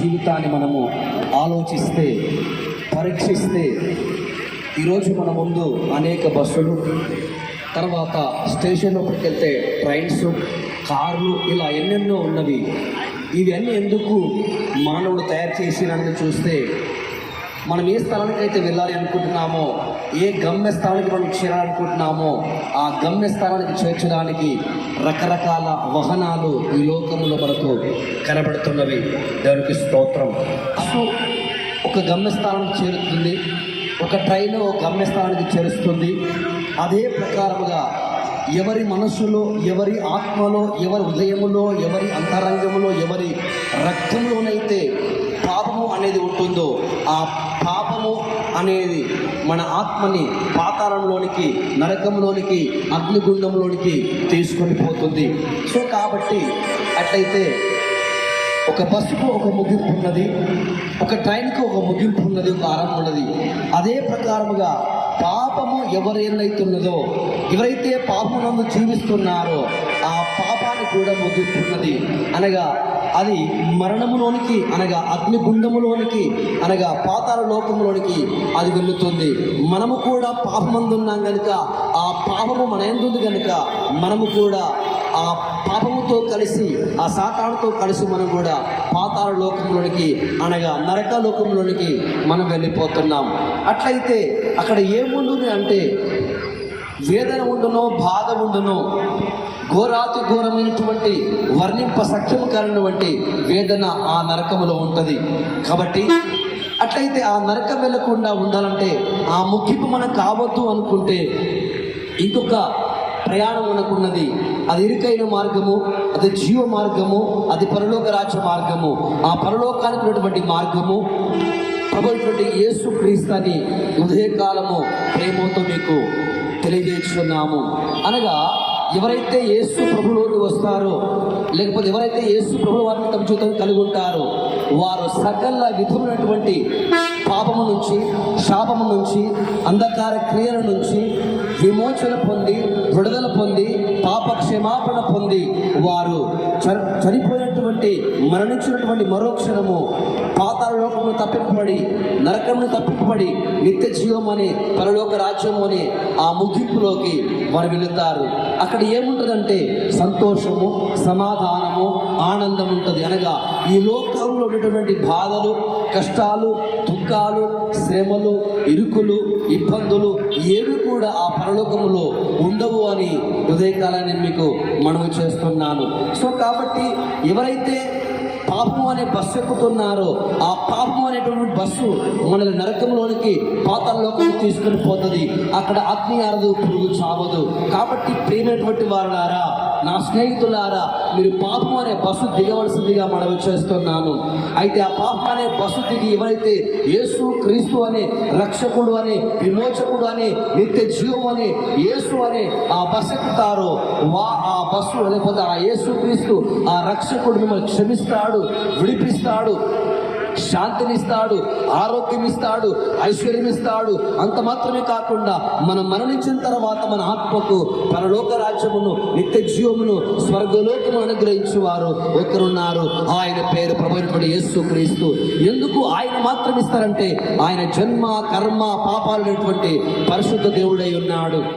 జీవితాన్ని మనము ఆలోచిస్తే పరీక్షిస్తే ఈరోజు మన ముందు అనేక బస్సులు తర్వాత స్టేషన్ లోపలికి వెళ్తే ట్రైన్స్ కార్లు ఇలా ఎన్నెన్నో ఉన్నవి. ఇవన్నీ ఎందుకు మానవుడు తయారు చేసినని చూస్తే మనం ఏ స్థలానికి అయితే వెళ్ళాలి అనుకుంటున్నామో ఏ గమ్యస్థానానికి మనం చేరాలనుకుంటున్నామో ఆ గమ్యస్థానానికి చేర్చడానికి రకరకాల వాహనాలు ఈ లోకంలో మనకు కనబడుతున్నవి. దానికి స్తోత్రం. అసలు ఒక గమ్యస్థానానికి చేరుతుంది ఒక ట్రైన్ ఒక గమ్యస్థానానికి చేరుస్తుంది. అదే ప్రకారముగా ఎవరి మనస్సులో ఎవరి ఆత్మలో ఎవరి హృదయములో ఎవరి అంతరంగములో ఎవరి రక్తంలోనైతే పాపము అనేది ఉంటుందో ఆ పా అనేది మన ఆత్మని పాతాళంలోనికి నరకంలోనికి అగ్నిగుండంలోనికి తీసుకొని పోతుంది. సో కాబట్టి అట్లయితే ఒక బస్సుకు ఒక ముగింపు ఉన్నది ఒక ట్రైన్కు ఒక ముగింపు ఉన్నది ఒక ఆరంభం ఉన్నది. అదే ప్రకారముగా పాపము ఎవరైతే ఉన్నదో ఎవరైతే పాపమునందు జీవిస్తున్నారో ఆ పాపాన్ని కూడా ముగిస్తున్నది. ఉన్నది అనగా అది మరణములోనికి అనగా అగ్నిగుండములోనికి అనగా పాతాల లోకంలోనికి అది వెళుతుంది మనము కూడా పాపమందున్నాం కనుక ఆ పాపము మన ఎందుంది కనుక మనము కూడా ఆ పాపముతో కలిసి ఆ సాతానుతో కలిసి మనం కూడా పాతాల లోకంలోనికి అనగా నరక లోకంలోనికి మనం వెళ్ళిపోతున్నాం. అట్లయితే అక్కడ ఏముంది అంటే వేదన ఉండునో బాధ ఉండునో ఘోరాతి ఘోరమైనటువంటి వర్ణింప సఖ్యము కారణటువంటి వేదన ఆ నరకములో ఉంటుంది. కాబట్టి అట్లయితే ఆ నరకం వెళ్ళకుండా ఉండాలంటే ఆ ముగింపు మనకు కావద్దు అనుకుంటే ఇంకొక ప్రయాణం మనకున్నది. అది ఇరుకైన మార్గము అది జీవ మార్గము అది పరలోక రాజ్య మార్గము. ఆ పరలోకానికి ఉన్నటువంటి మార్గము ప్రభుత్వ యేసు క్రీస్తుని ఉదయకాలము ప్రేమతో మీకు తెలియజేస్తున్నాము. అనగా ఎవరైతే యేసు ప్రభులోకి వస్తారో లేకపోతే ఎవరైతే యేసు ప్రభు వారిని తమ జీవితం కలిగి ఉంటారో వారు సకల విధములైనటువంటి పాపము నుంచి శాపము నుంచి అంధకార క్రియల నుంచి విమోచన పొంది విడుదల పొంది పాప క్షమాపణ పొంది వారు చ- మరణించినటువంటి మరణించినటువంటి మరో క్షణము. పాతాల లోకము తప్పింపబడి నరకమును తప్పింపబడి నిత్య జీవం అని పరలోక రాజ్యము అని ఆ ముగింపులోకి వారు వెళుతారు. అక్కడ ఏముంటుందంటే సంతోషము సమాధానము ఆనందం ఉంటుంది. అనగా ఈ లోకంలో ఉన్నటువంటి బాధలు కష్టాలు దుఃఖాలు శ్రమలు ఇరుకులు ఇబ్బందులు ఏవి కూడా ఆ పరలోకములో ఉండవు అని ఉదయకాలాన్ని మీకు మనవి చేస్తున్నాను. సో కాబట్టి ఎవరైతే పాపం అనే బస్సు ఎక్కుతున్నారో ఆ పాపం అనేటువంటి బస్సు మనల్ని నరకంలోనికి పాతాల్లోకి తీసుకుని పోతుంది. అక్కడ అగ్ని అరదు పురుగు చావదు. కాబట్టి ప్రియమైనటువంటి వారులారా నా స్నేహితులారా మీరు పాపం అనే బస్సు దిగవలసిందిగా మనవి చేస్తున్నాను. అయితే ఆ పాపం అనే బస్సు దిగి ఎవరైతే యేసు క్రీస్తు అనే రక్షకుడు అనే విమోచకుడు అనే నిత్య జీవం అనే యేసు అనే ఆ బస్సు ఎక్కుతారో వా ఆ బస్సు లేకపోతే ఆ యేసు క్రీస్తు ఆ రక్షకుడు మిమ్మల్ని క్షమిస్తాడు విడిపిస్తాడు శాంతినిస్తాడు ఆరోగ్యం ఇస్తాడు ఐశ్వర్యం ఇస్తాడు అంత మాత్రమే కాకుండా మనం మరణించిన తర్వాత మన ఆత్మకు పరలోక రాజ్యమును నిత్య జీవమును స్వర్గలోకము అనుగ్రహించువారు ఒకరున్నారు. ఆయన పేరు ప్రభుత్వ యేసు క్రీస్తు. ఎందుకు ఆయన మాత్రం ఇస్తారంటే ఆయన జన్మ కర్మ పాపాలు పరిశుద్ధ దేవుడై ఉన్నాడు.